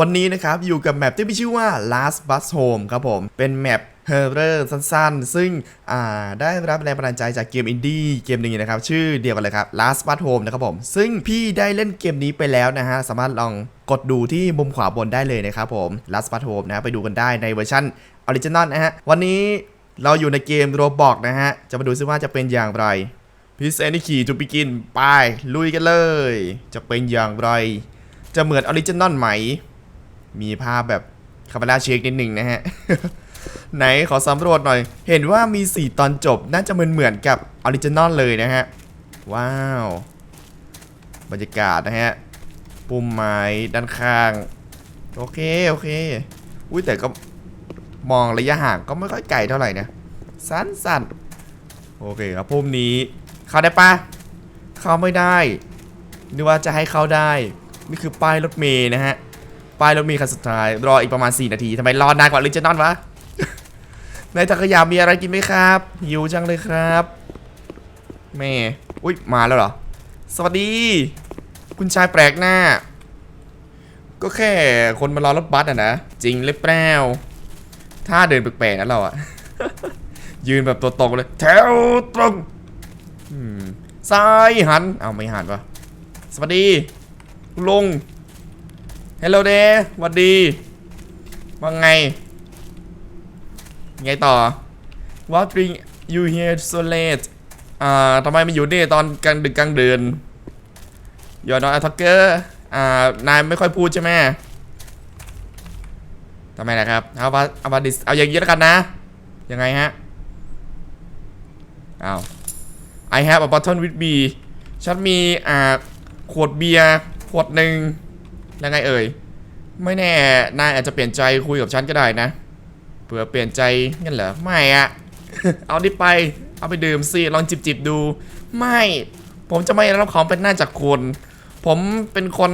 วันนี้นะครับอยู่กับแมปที่มีชื่อว่า Last Bus Home ครับผม เป็นแมปเฮอร์เรอร์สั้นๆ ซึ่งได้รับแรงบันดาลใจจากเกมอินดี้เกมหนึ่งนะครับ ชื่อเดียวกันเลยครับ Last Bus Home นะครับผม ซึ่งพี่ได้เล่นเกมนี้ไปแล้วนะฮะ สามารถลองกดดูที่มุมขวาบนได้เลยนะครับผม Last Bus Home นะไปดูกันได้ในเวอร์ชันออริจินอลนะฮะ วันนี้เราอยู่ในเกมโรบอกนะฮะ จะมาดูซิว่าจะเป็นอย่างไรพิเศษนี่ขี่จูปิกินไปลุยกันเลย จะเป็นอย่างไร จะเหมือนออริจินอลไหม มีภาพแบบคาเมราเช็คนิดหนึ่งนะฮะ ไหนขอสำรวจหน่อย เห็นว่ามี 4 ตอนจบน่าจะเหมือนเหมือนกับออริจินอลเลยนะฮะ ว้าว บรรยากาศนะฮะ ปุ่มไม้ด้านข้าง โอเค โอเค อุ้ยแต่ก็มองระยะห่างก็ไม่ค่อยไกลเท่าไหร่นะ สั้นๆโอเคครับปุ่มนี้ เข้าได้ปะเข้าไม่ได้นึกว่าจะให้เข้าได้ นี่คือป้ายรถเมย์นะฮะ ป้ายรถมล์คันสุดท้าย รออีกประมาณ 4 นาทีทำไมรอนานกว่าลิเจนอนวะ ในจักรยานมีอะไรกินไหมครับหิวจังเลยครับแม่อุ้ยมาแล้วเหรอ สวัสดี คุณชายแปลกหน้า ก็แค่คนมารอรถบัสอะนะ จริงหรือเปล่าถ้าเดินแปลกๆนะเราอะยืนแบบตัวตรงเลย แถวตรงซ้ายหัน เอาไม่หันปะสวัสดีลุง ฮลโหลเดย์วัสดี ว่าไง ไงต่อ What bring you here so late อ่าทำไมมาอยู่นี่ตอนกลางดึกกลางเดือน You're not a talker อ่านายไม่ค่อยพูดใช่ไหมทำไมล่ะครับ เอาว่าเอาว่าดิสเอาอย่างนี้แล้วกันนะ ยังไงฮะเอา I have a bottle with me ฉันมีอ่าขวดเบียร์ขวดหนึ่ง แล้วไงเอ่ย ไม่แน่ นายอาจจะเปลี่ยนใจคุยกับฉันก็ได้นะ เผื่อเปลี่ยนใจงั้นเหรอ ไม่อะเอาดิไป เอาไปดื่มสิ ลองจิบจิบดู ไม่ ผมจะไม่รับของเป็นหน้าจากคุณ ผมเป็นคน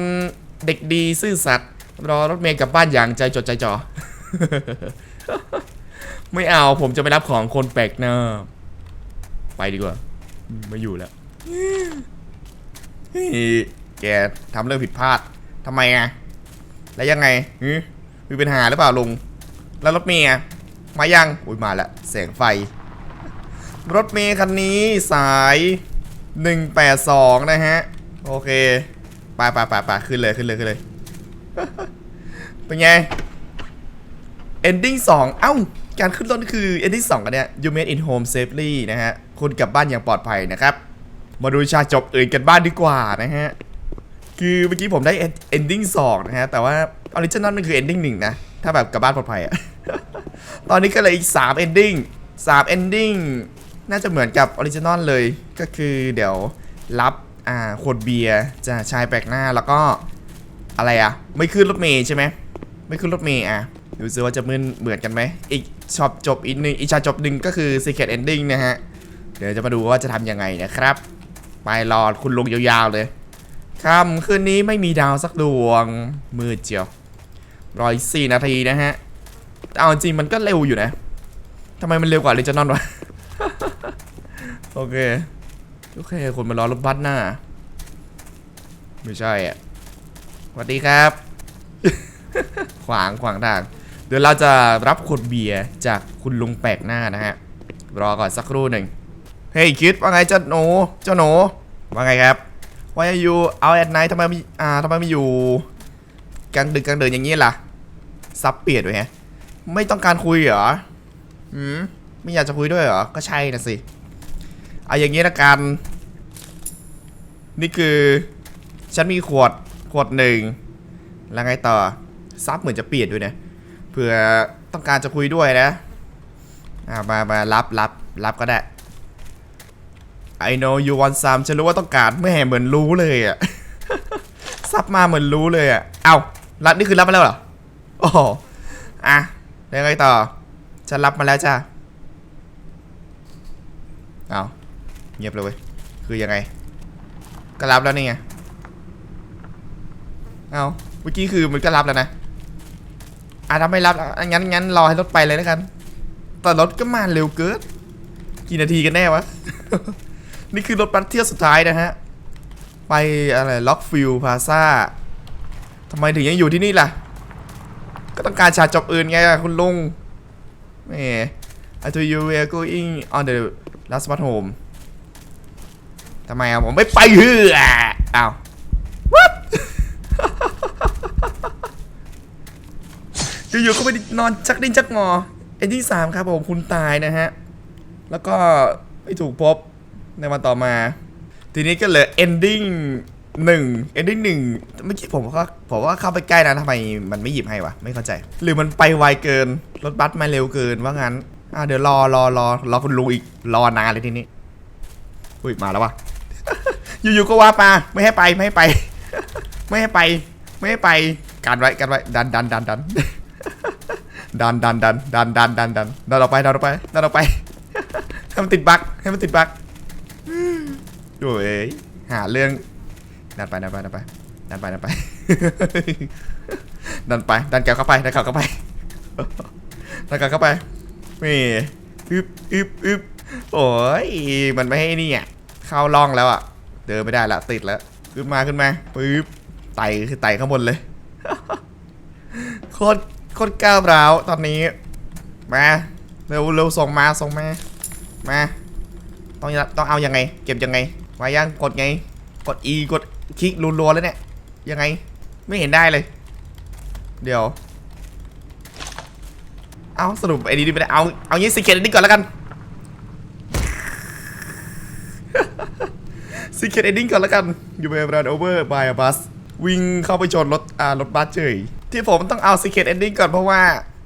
เด็กดีซื่อสัตย์ รอรถเมล์กลับบ้านอย่างใจจดใจจ่อ ไม่เอา ผมจะไม่รับของคนแปลกหน้า ไปดีกว่ามไม่อยู่แล้วเฮ้ยแกทำเรื่องผิดพลาด ทำไมอะแล้วยังไงมีปัญหาหรือเปล่าลุง แล้วรถเมย์มายัง อุ้ยมาล้วแสงไฟ รถเมย์คันนี้สาย 182 นะฮะ โอเคไปไปไปไปขึ้นเลยขึ้นเลยขึ้นเลย เป็นไง ending 2 เอ้า การขึ้นรถคือ ending 2 กันเนี่ย you made it home safely นะฮะ คุณกลับบ้านอย่างปลอดภัยนะครับ มาดูฉาจบอื่นกันบ้านดีกว่านะฮะ คือเมื่อกี้ผมได้ end- ending 2นะฮะ แต่ว่า original มันคือ ending 1นะ ถ้าแบบกลับบ้านปลอดภัยอะตอนนี้ก็เลยอีก 3 ending 3 ending น่าจะเหมือนกับ original เลย ก็คือเดี๋ยวรับอ่าขวดเบียร์จากชายแปลกหน้าแล้วก็อะไรอะไม่ขึ้นรถเมย์ใช่ไหมไม่ขึ้นรถเมย์อะดูซิว่าจะมืนเหมือนกันไหมอีกช็อปจบอีกหนึ่งอีกฉาจบหนึ่งก็คือ secret ending นะฮะ เดี๋ยวจะมาดูว่าจะทำยังไงนะครับ ไปรอคุณลงยาวๆเลย ค่ำคืนนี้ไม่มีดาวสักดวง มืดเจียวรออีกสี่นาทีนะฮะแต่เอาจริงมันก็เร็วอยู่นะทำไมมันเร็วกว่าลิจนอนวะ โอเค โอเค คนมารอรถบัสหน้า ไม่ใช่อะสวัสดีครับ ขวางขวางทาง เดี๋ยวเราจะรับขวดเบียร์จากคุณลุงแปลกหน้านะฮะ รอก่อนสักครู่หนึ่ง เฮ้ยคิดว่าไงเจ้าหนู เจ้าหนู ว่าไงครับ Why are you out at night ทำไมไม่อ่าทำไมไม่อยู่กลางดึกกลางเดินอย่างนี้ล่ะซับเปลี่ยนด้วยฮะไม่ต้องการคุยเหรอหืมไม่อยากจะคุยด้วยเหรอ ก็ใช่นะสิเอาอย่างนี้ละกัน นี่คือ ฉันมีขวดขวดหนึ่งแล้วไงต่อซับเหมือนจะเปลี่ยนด้วยนะเผื่อต้องการจะคุยด้วยนะอ่ามามารับรับรับก็ได้ I know you want some ฉันรู้ว่าต้องการไม่เห็นเหมือนรู้เลยอะซับมาเหมือนรู้เลยอะเอ้ารับนี่คือรับมาแล้วเหรอโอ้อะแล้วไงต่อฉันรับมาแล้วจ้าเอาเงียบเลยเว้ยคือยังไง ก็รับแล้วนี่ไงเอาเมื่อกี้คือมันก็รับแล้วนะอะถ้าไม่รับอะงั้นงั้นรอให้รถไปเลยแล้วกันแต่รถก็มาเร็วเกินกี่นาทีกันแน่วะ นี่คือรถบัสเที่ยวสุดท้ายนะฮะ ไปอะไรล็อกฟิลพาซาทำไมถึงยังอยู่ที่นี่ล่ะ ก็ต้องการฉากจบอื่นไงคุณลุงแหม I to you we are going on the last part home ทำไมอะผมไม่ไปเฮืออ้าว what อยู่ๆก็ไปนอนชักดิ้นชักงอ เอ็นที่สามครับผมคุณตายนะฮะ แล้วก็ไม่ถูกพบ ในวันต่อมา ทีนี้ก็เหลือ ending หนึ่ง ending หนึ่งเมื่อกี้ผมก็ผมว่าเข้าไปใกล้นะทำไมมันไม่หยิบให้วะ ไม่เข้าใจ หรือมันไปไวเกิน รถบัสมาเร็วเกินว่างั้น อะเดี๋ยวรอรอรอรอคุณลุงอีก รอนานเลยทีนี้ อุ้ย มาแล้ววะอยู่ๆก็ว่ามาไม่ให้ไปไม่ให้ไป ไม่ให้ไป ไม่ให้ไปกันไว้กันไว้ดันดันดันดันดันดันดันดันดันดันดันดันออกไปดันออกไปดันออกไปให้มันติดบั๊กให้มันติดบั๊ก โอ้ยหาเรื่องดันไปดันไปดันไปดันไปดันไปดันไปดันแกวเข้าไปดันแกวเข้าไปดันแกวเข้าไปนี่อึบอึบอึบโอ้ยมันไม่ให้นี่อะเข้าร่องแล้วอะเดินไม่ได้ละติดแล้วขึ้นมาขึ้นมาปึ๊บไต่คือไต่ข้างบนเลยโคตรโคตรก้าวร้าวตอนนี้มาเร็วเร็วส่งมาส่งมามาต้องต้องเอายังไง เก็บยังไง มายังกดไง กด E กดคลิกรัวๆแล้วเนี่ย ยังไง ไม่เห็นได้เลย เดี๋ยว เอาสรุปไอ้นี่ไม่ได้เอา เอางี้สิเกตนี่ก่อนแล้วกันซีเค t เอนดิ้งก่อนแล้วกัน อยู่ในรันโอเวอร์บายบัสวิ่งเข้าไปชนรถอ่ารถบัสเฉย ที่ผมต้องเอาซีเค t เอนดิ้งก่อนเพราะว่า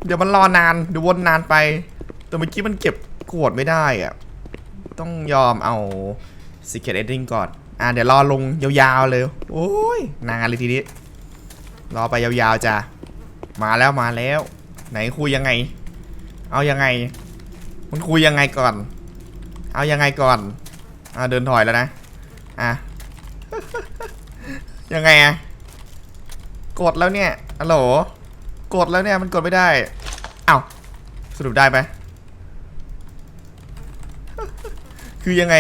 เดี๋ยวมันรอนานเดี๋ยววนนานไป แต่เมื่อกี้มันเก็บขวดไม่ได้อะต้องยอมเอา ซีเค t เอนดิ้งก่อน อ่าเดี๋ยวรอลงยาวๆเลย โอ้ย นานเลยทีนี้ รอไปยาวๆจ้ะ มาแล้วมาแล้ว ไหนคุยยังไง เอายังไง มันคุยยังไงก่อน เอายังไงก่อน อ่าเดินถอยแล้วนะ อะ ยังไงอะกดแล้วเนี่ยฮัลโหล กดแล้วเนี่ยมันกดไม่ได้ เอ้าสรุปได้ไหมคือยังไง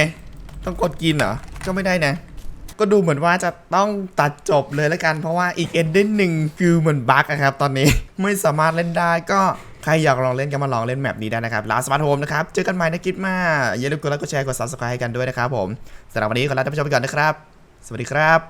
ต้องกดกินเหรอ ก็ไม่ได้นะ ก็ดูเหมือนว่าจะต้องตัดจบเลยแล้วกัน เพราะว่าอีกเอนเดนหนึ่งคือเหมือนบั๊กอะครับ ตอนนี้ไม่สามารถเล่นได้ก็ใครอยากลองเล่นก็มาลองเล่นแมปนี้ได้นะครับลาสมาร์ทโฮมนะครับ เจอกันใหม่ในคลิปมาอย่าลืมกดไลค์กดแชร์กด subscribe ให้กันด้วยนะครับผมสำหรับวันนี้ขอลาท่านผู้ชมไปก่อนนะครับ สวัสดีครับ